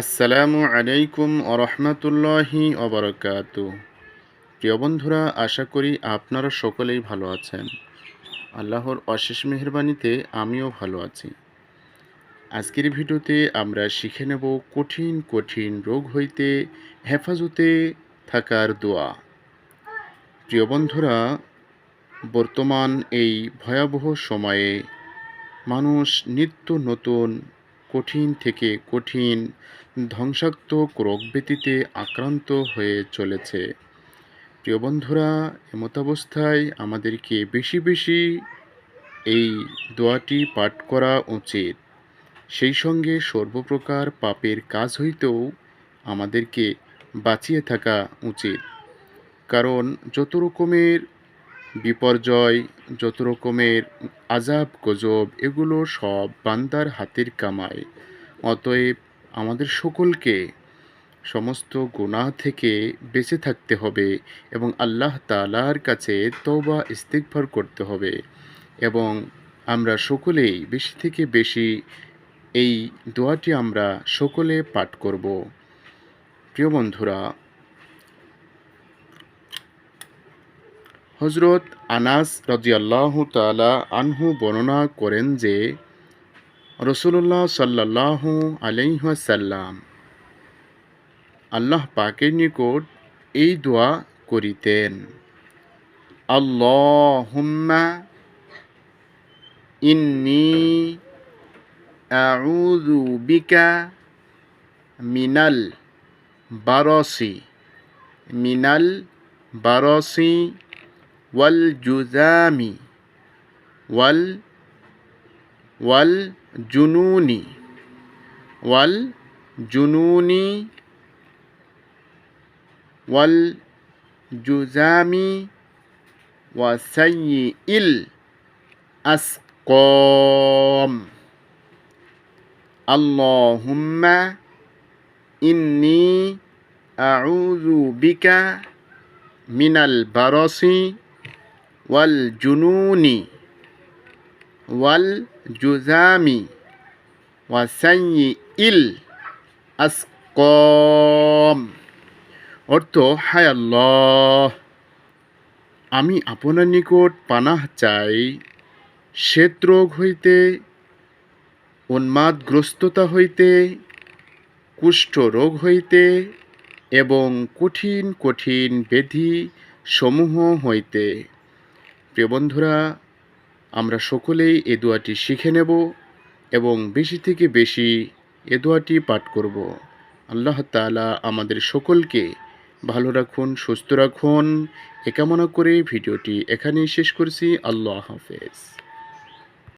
আসসালামু আলাইকুম আরহামতুল্লাহি অবরকাত প্রিয় বন্ধুরা, আশা করি আপনারা সকলেই ভালো আছেন। আল্লাহর অশেষ মেহরবানিতে আমিও ভালো আছি। আজকের ভিডিওতে আমরা শিখে নেব কঠিন কঠিন রোগ হইতে হেফাজতে থাকার দোয়া। প্রিয় বন্ধুরা, বর্তমান এই ভয়াবহ সময়ে মানুষ নিত্য নতুন কঠিন থেকে কঠিন ধ্বংসাত্মক রোগ ব্যতীতে আক্রান্ত হয়ে চলেছে। প্রিয় বন্ধুরা, এমতাবস্থায় আমাদেরকে বেশি বেশি এই দোয়াটি পাঠ করা উচিত। সেই সঙ্গে সর্বপ্রকার পাপের কাজ হইতেও আমাদেরকে বাঁচিয়ে থাকা উচিত। কারণ যত রকমের বিপর্যয়, যত রকমের আজাব গজব, এগুলো সব বান্দার হাতের কামায় অতএব আমাদের সকলকে সমস্ত গুনাহ থেকে বেঁচে থাকতে হবে এবং আল্লাহ তালার কাছে তওবা ইস্তিকফার করতে হবে এবং আমরা সকলেই বেশি থেকে বেশি এই দোয়াটি আমরা সকলে পাঠ করব। প্রিয় বন্ধুরা হজরত আনাস রাজিয়াল্লাহ তালা আনহু বর্ণনা করেন যে রসুল্লাহ সাল্লাহ আলাইহাসাল্লাম আল্লাহ পাকের নিকট এই দোয়া করিতেন, আল্লাহুম্মা ইন্নি বিকা মিনাল বারসি মিনাল বারসি ওয়াল জুজামি ওয়াল ওয়াল জুনুনি ওয়াল জুনুনি ওয়াল জুজামি ওয়াসাই ইল আসকম আল্লাহুম্মা ইন্নি আউযু বিকা মিনাল বারসি ওয়াল জুনুনি, ওয়াল জুজামি ওয়াসাই ইল আসকম। অর্থ, হায় আল্লাহ, আমি আপনার নিকট পানাহ চাই। শ্বেত রোগ হইতে, উন্মাদগ্রস্ততা হইতে, কুষ্ঠ রোগ হইতে এবং কঠিন কঠিন ব্যাধি সমূহ হইতে। প্রিয় বন্ধুরা, আমরা সকলেই এ দোয়াটি শিখে নেব এবং বেশি থেকে বেশি এ দোয়াটি পাঠ করব। আল্লাহ তালা আমাদের সকলকে ভালো রাখুন, সুস্থ রাখুন। এ কামনা করে ভিডিওটি এখানেই শেষ করছি। আল্লাহ হাফেজ।